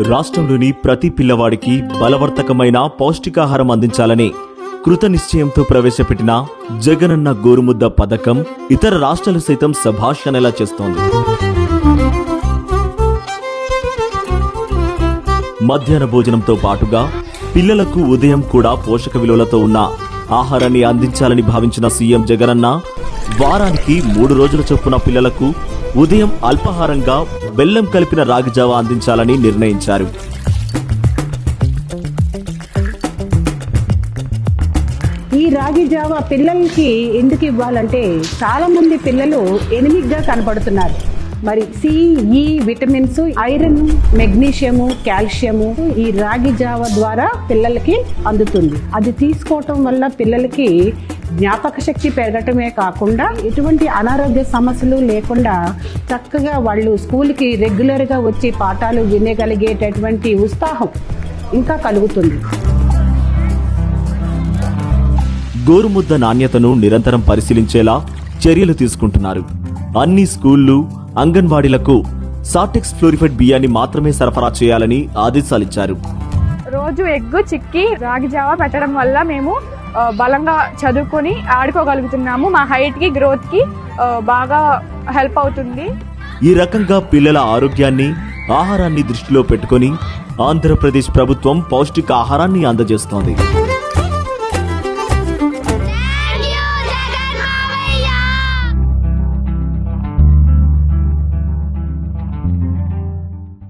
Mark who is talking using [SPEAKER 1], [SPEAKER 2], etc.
[SPEAKER 1] రాష్ట్రంలోని ప్రతి పిల్లవాడికి బలవర్తకమైన పౌష్టికాహారం అందించాలని కృత నిశ్చయంతో ప్రవేశపెట్టిన జగనన్న గోరుముద్ద పథకం ఇతర రాష్ట్రాలు సైతం సభాషణలా చేస్తోంది. మధ్యాహ్న భోజనంతో పాటుగా పిల్లలకు ఉదయం కూడా పోషక విలువలతో ఉన్న ఆహారాన్ని అందించాలని భావించిన సీఎం జగనన్న వారానికి మూడు రోజుల చొప్పున పిల్లలకు ఉదయం అల్పాహారంగా బెల్లం కలిపిన రాగిజావ అందించాలని నిర్ణయించారు.
[SPEAKER 2] ఈ రాగి జావా పిల్లలకి ఎందుకు ఇవ్వాలంటే చాలా మంది పిల్లలు ఎనిమిదిగా కనపడుతున్నారు. మరి సి ఈ విటమిన్స్ ఐరన్ మెగ్నీషియము కాల్షియము ఈ రాగి జావ ద్వారా పిల్లలకి అందుతుంది. అది తీసుకోవటం వల్ల పిల్లలకి జ్ఞాపక శక్తి పెరగటమే కాకుండా ఎటువంటి అనారోగ్య సమస్యలు లేకుండా చక్కగా వాళ్ళు స్కూల్కి రెగ్యులర్గా వచ్చి పాఠాలు వినగలిగేటటువంటి ఉత్సాహం ఇంకా కలుగుతుంది.
[SPEAKER 1] గోరుముద్ద నాణ్యతను నిరంతరం పరిశీలించేలా చర్యలు తీసుకుంటున్నారు. అన్ని స్కూళ్ళు అంగన్వాడీలకు సాటెక్స్ ఫ్లోరిఫైడ్ బియ్యాన్ని మాత్రమే సరఫరా చేయాలని ఆదేశాలిచ్చారు.
[SPEAKER 3] రోజు ఎగ్గు చిక్కి రాగి జావ పెట్టడం వల్ల మేము బలంగా చదువుకొని ఆడుకోగలుగుతున్నాము. మా హైట్కి గ్రోత్కి బాగా హెల్ప్ అవుతుంది.
[SPEAKER 1] ఈ రకంగా పిల్లల ఆరోగ్యాన్ని ఆహారాన్ని దృష్టిలో పెట్టుకొని ఆంధ్రప్రదేశ్ ప్రభుత్వం పౌష్టిక ఆహారాన్ని అందజేస్తోంది.